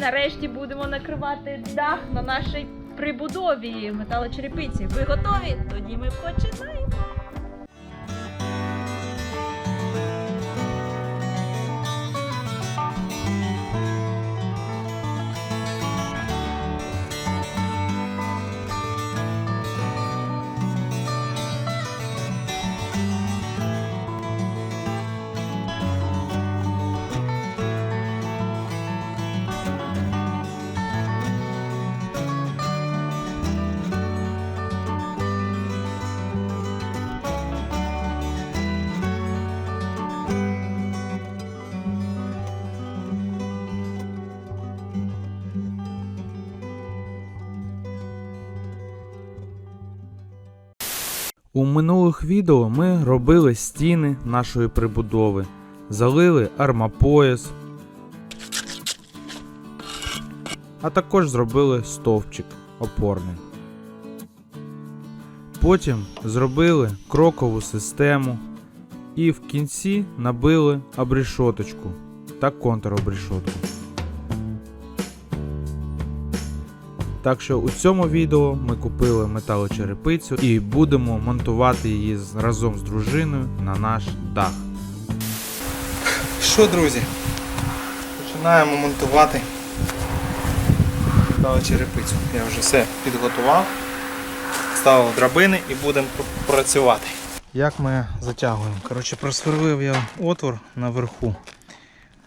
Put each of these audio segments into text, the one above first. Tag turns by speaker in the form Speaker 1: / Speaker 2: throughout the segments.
Speaker 1: Нарешті будемо накривати дах на нашій прибудові металочерепиці. Ви готові? Тоді ми починаємо.
Speaker 2: У минулих відео ми робили стіни нашої прибудови, залили армапояс, а також зробили стовпчик опорний. Потім зробили крокову систему і в кінці набили обрішоточку та контробрішотку. Так що у цьому відео ми купили металочерепицю і будемо монтувати її разом з дружиною на наш дах.
Speaker 3: Що, друзі? Починаємо монтувати металочерепицю. Я вже все підготував, ставив драбини і будемо працювати. Як ми затягуємо? Коротше, просверлив я отвор наверху.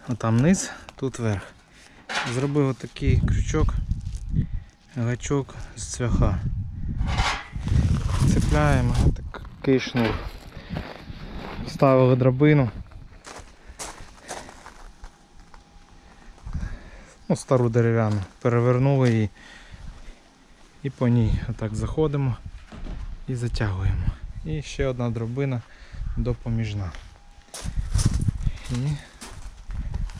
Speaker 3: а Там низ, тут верх. Зробив отакий крючок, гачок з цвяха. Цепляємо такий шнур. Ставили драбину. ну, стару дерев'яну, перевернули її і по ній отак заходимо і затягуємо. І ще одна дробина допоміжна. І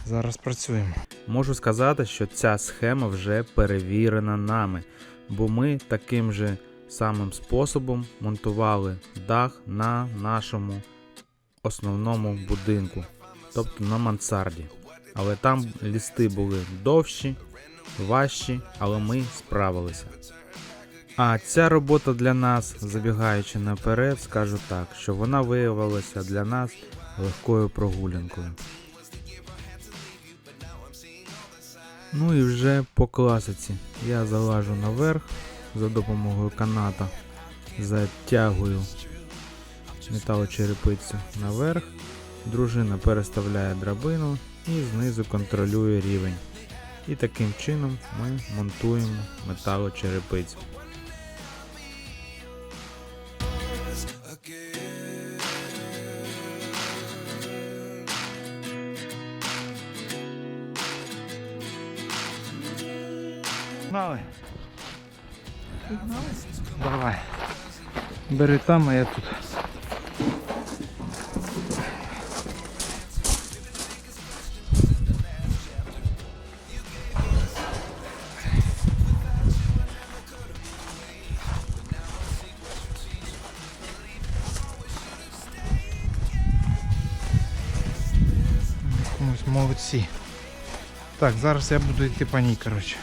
Speaker 3: зараз працюємо.
Speaker 2: Можу сказати, що ця схема вже перевірена нами, бо ми таким же самим способом монтували дах на нашому основному будинку, тобто на мансарді. Але там лісти були довші, важчі, але ми справилися. А ця робота для нас, забігаючи наперед, скажу так, що вона виявилася для нас легкою прогулянкою. Ну і вже по класиці. Я залажу наверх за допомогою каната, затягую металочерепицю наверх, дружина переставляє драбину і знизу контролює рівень. І таким чином ми монтуємо металочерепицю.
Speaker 3: Бери там, а я тут. Молодці. Так, зараз я буду йти по ній, коротше.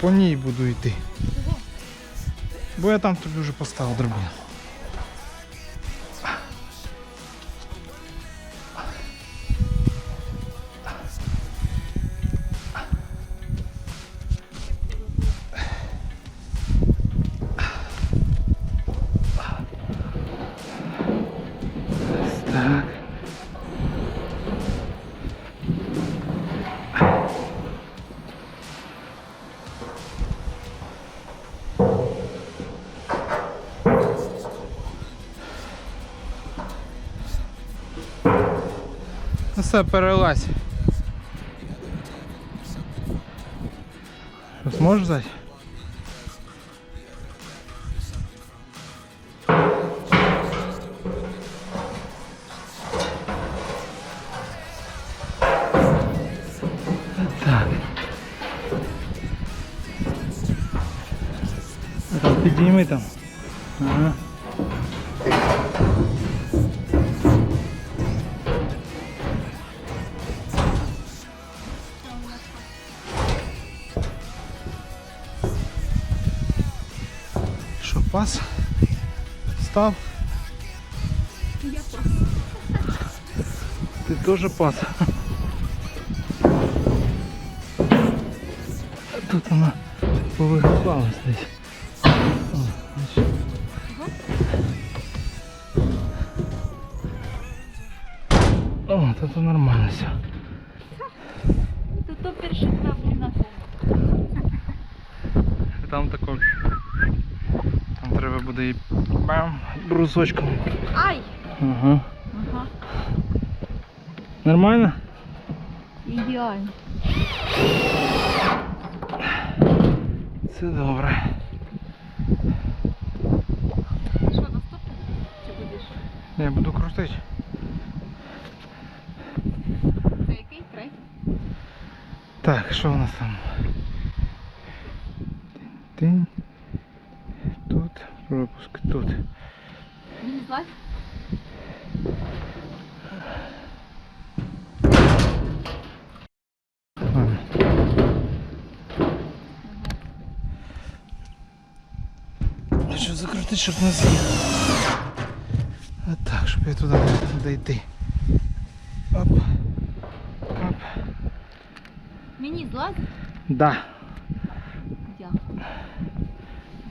Speaker 3: По ній буду йти. Бо я там тобі вже поставив дробину. Все, перелазь. Зможеш взяти? Так. А Там підійми там. Ага. Став.
Speaker 1: Я пас.
Speaker 3: Ти теж пас. Тут вона повигибалась десь. О, тут нормально все.
Speaker 1: Тут то перший краплі на тому.
Speaker 3: Там тако. Там треба буде і бам, брусочком.
Speaker 1: Ай!
Speaker 3: Ага.
Speaker 1: Ага.
Speaker 3: Нормально?
Speaker 1: Ідеально.
Speaker 3: Це добре.
Speaker 1: Що, наступний? Чи будеш?
Speaker 3: Я буду крутити.
Speaker 1: Це який? Третій?
Speaker 3: Так, що у нас там? Тинь. Тут пропуск, тут.
Speaker 1: Він злазь?
Speaker 3: Ладно. Що закрутити, щоб не з'їхав. А так, щоб я туди міг дойти. Оп. Оп.
Speaker 1: Мені злазь?
Speaker 3: Да.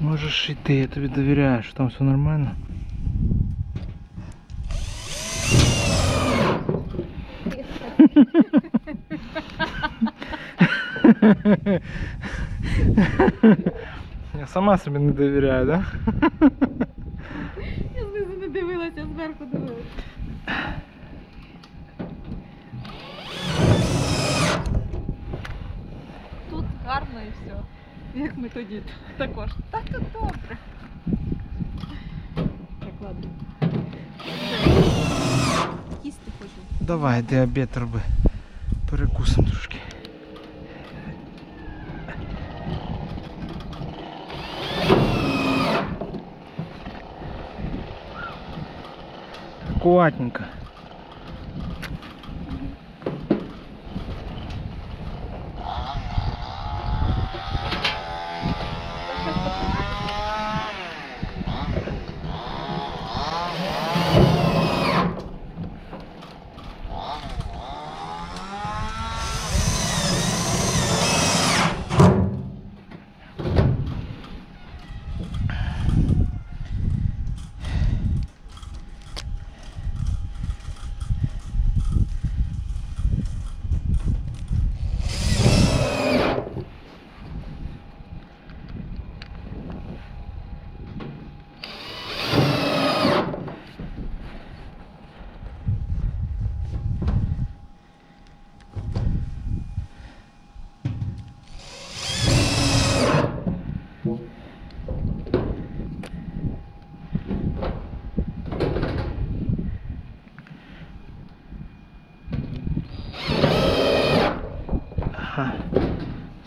Speaker 3: Можеш йти, я тобі довіряю, що там все нормально. Я сама собі не довіряю, да?
Speaker 1: Я знизу не дивилася, зверху дивилася. Тут гарно і все. Як ми тоді також.
Speaker 3: Давай, де обід роби. Перекусимо трошки. Аккуратненько.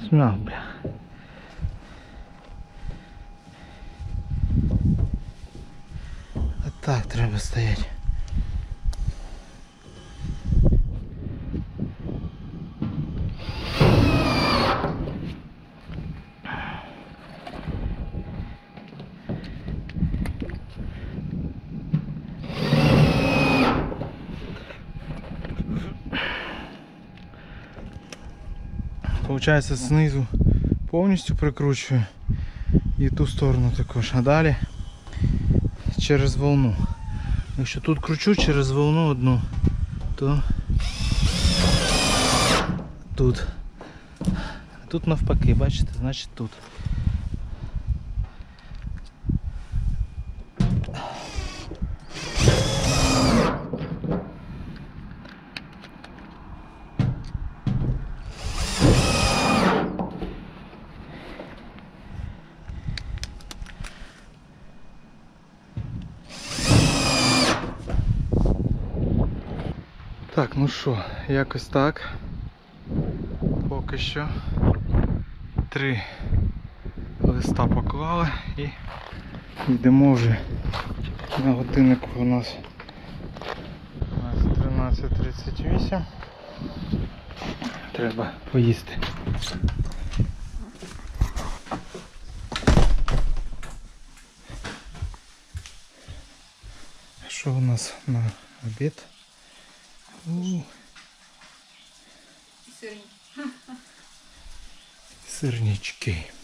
Speaker 3: Смял, бля. А так треба стоять. Получається знизу повністю прикручую і ту сторону також. А далі через волну. Якщо тут кручу через волну одну, то тут. Тут навпаки, бачите, значить тут. Так, ну що, якось так. Поки що. Три листа поклали і йдемо вже на годиннику у нас. У нас 13.38. Треба поїсти. Що у нас на обід? У, Сирнички. Ну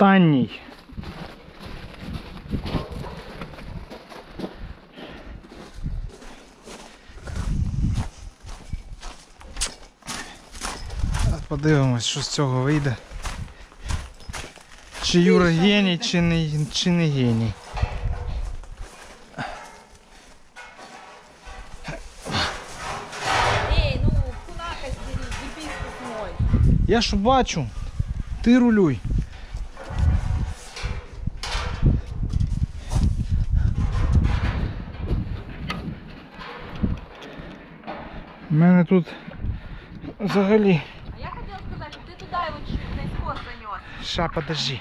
Speaker 3: Останній. Подивимось, що з цього вийде. Чи Юра геній, чи не, чи не геній.
Speaker 1: Ей, ну кунака стеріть, гібіскус мой.
Speaker 3: Я ж бачу. Ти рулюй. Тут взагалі.
Speaker 1: А я хотіла сказати, ти туди чуть не скос занес.
Speaker 3: Ша, подожди.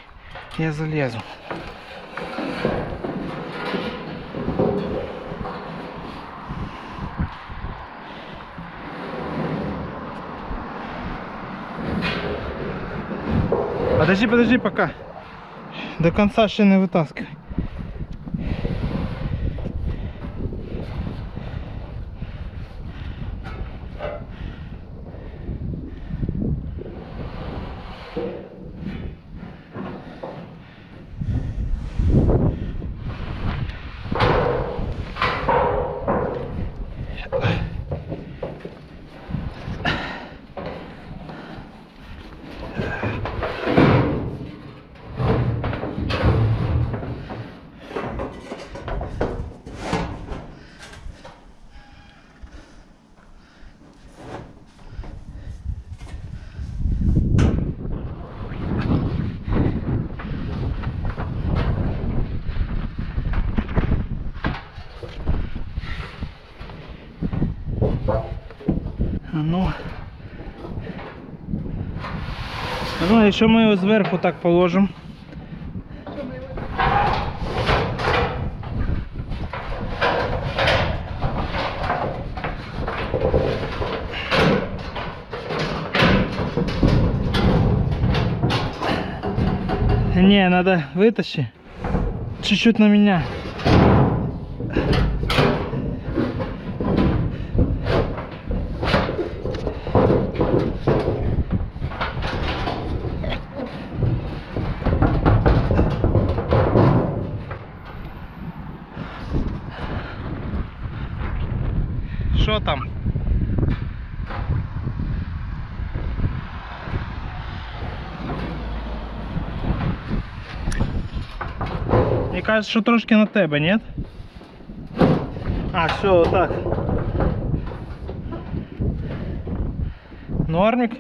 Speaker 3: Я залезу. Подожди, подожди пока. До конца ще не витаскивай. А Ну. Ну, якщо ми його зверху так положимо. Не, надо вытащи. Чуть-чуть на меня. Що там? Мені кажуть, що трошки на тебе, ні? А, все, отак. Нормик.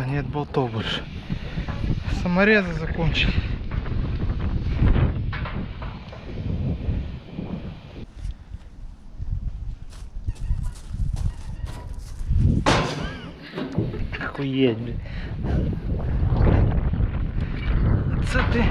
Speaker 3: Все, нет болтов больше. Саморезы закончили. Охуеть, блин. Це ти.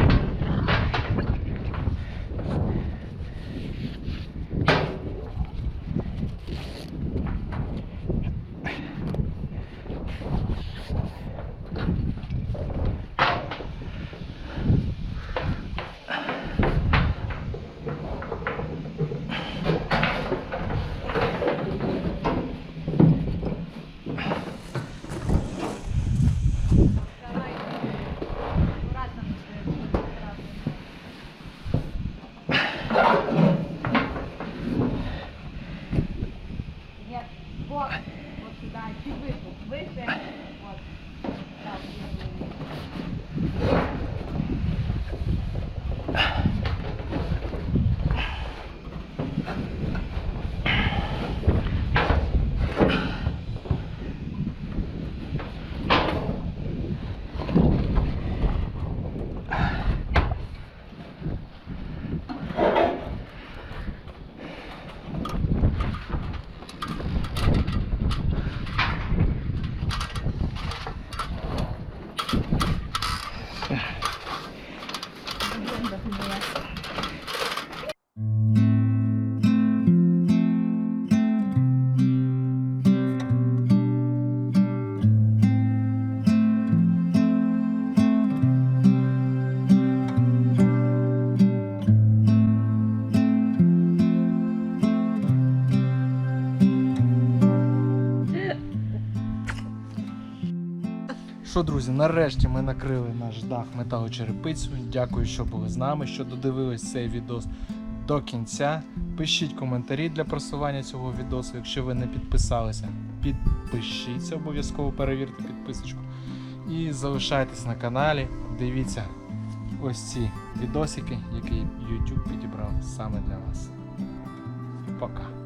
Speaker 3: Що, друзі, нарешті ми накрили наш дах металочерепицю. Дякую, що були з нами, що додивились цей відос до кінця. Пишіть коментарі для просування цього відосу. Якщо ви не підписалися, підпишіться, обов'язково перевірте підписочку. І залишайтесь на каналі. Дивіться ось ці відосики, які YouTube підібрав саме для вас. Пока.